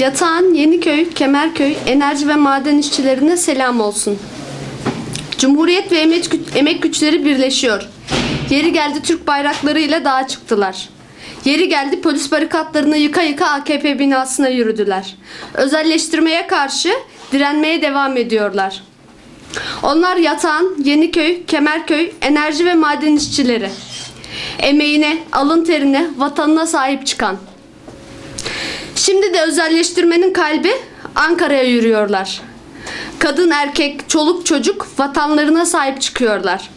Yatağan, Yeniköy, Kemerköy, enerji ve maden işçilerine selam olsun. Cumhuriyet ve emek, güç- emek güçleri birleşiyor. Yeri geldi Türk bayraklarıyla dağa çıktılar. Yeri geldi polis barikatlarını yıka yıka AKP binasına yürüdüler. Özelleştirmeye karşı direnmeye devam ediyorlar. Onlar Yatağan, Yeniköy, Kemerköy, enerji ve maden işçileri. Emeğine, alın terine, vatanına sahip çıkan. Şimdi de özelleştirmenin kalbi Ankara'ya yürüyorlar. Kadın, erkek, çoluk, çocuk vatanlarına sahip çıkıyorlar.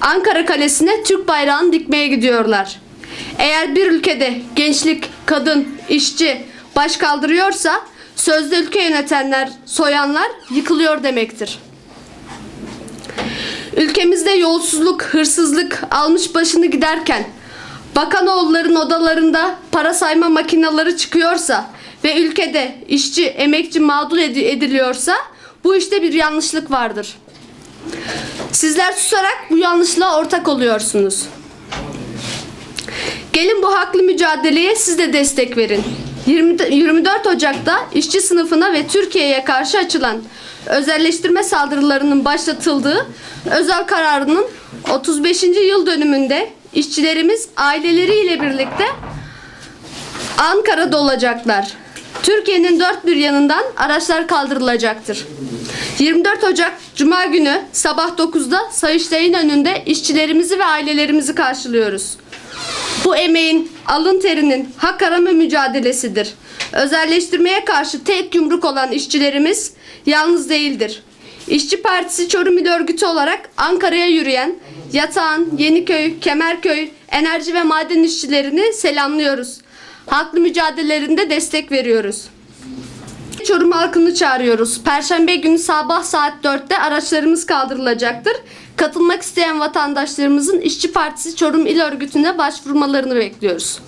Ankara Kalesi'ne Türk bayrağını dikmeye gidiyorlar. Eğer bir ülkede gençlik, kadın, işçi baş kaldırıyorsa sözde ülke yönetenler, soyanlar yıkılıyor demektir. Ülkemizde yolsuzluk, hırsızlık almış başını giderken bakanoğulların odalarında para sayma makineleri çıkıyorsa ve ülkede işçi, emekçi mağdur edi- ediliyorsa bu işte bir yanlışlık vardır. Sizler susarak bu yanlışlığa ortak oluyorsunuz. Gelin bu haklı mücadeleye siz de destek verin. 20 24 Ocak'ta işçi sınıfına ve Türkiye'ye karşı açılan özelleştirme saldırılarının başlatıldığı özel kararının 35. yıl dönümünde işçilerimiz aileleriyle birlikte Ankara'da olacaklar. Türkiye'nin dört bir yanından araçlar kaldırılacaktır. 24 Ocak Cuma günü sabah 9'da Sayıştay'ın önünde işçilerimizi ve ailelerimizi karşılıyoruz. Bu emeğin, alın terinin hak arama mücadelesidir. Özelleştirmeye karşı tek yumruk olan işçilerimiz yalnız değildir. İşçi Partisi Çorum İl Örgütü olarak Ankara'ya yürüyen Yatağan, Yeniköy, Kemerköy, enerji ve maden işçilerini selamlıyoruz. Haklı mücadelelerinde destek veriyoruz. Çorum halkını çağırıyoruz. Perşembe günü sabah saat 4'te araçlarımız kaldırılacaktır. Katılmak isteyen vatandaşlarımızın İşçi Partisi Çorum İl Örgütü'ne başvurmalarını bekliyoruz.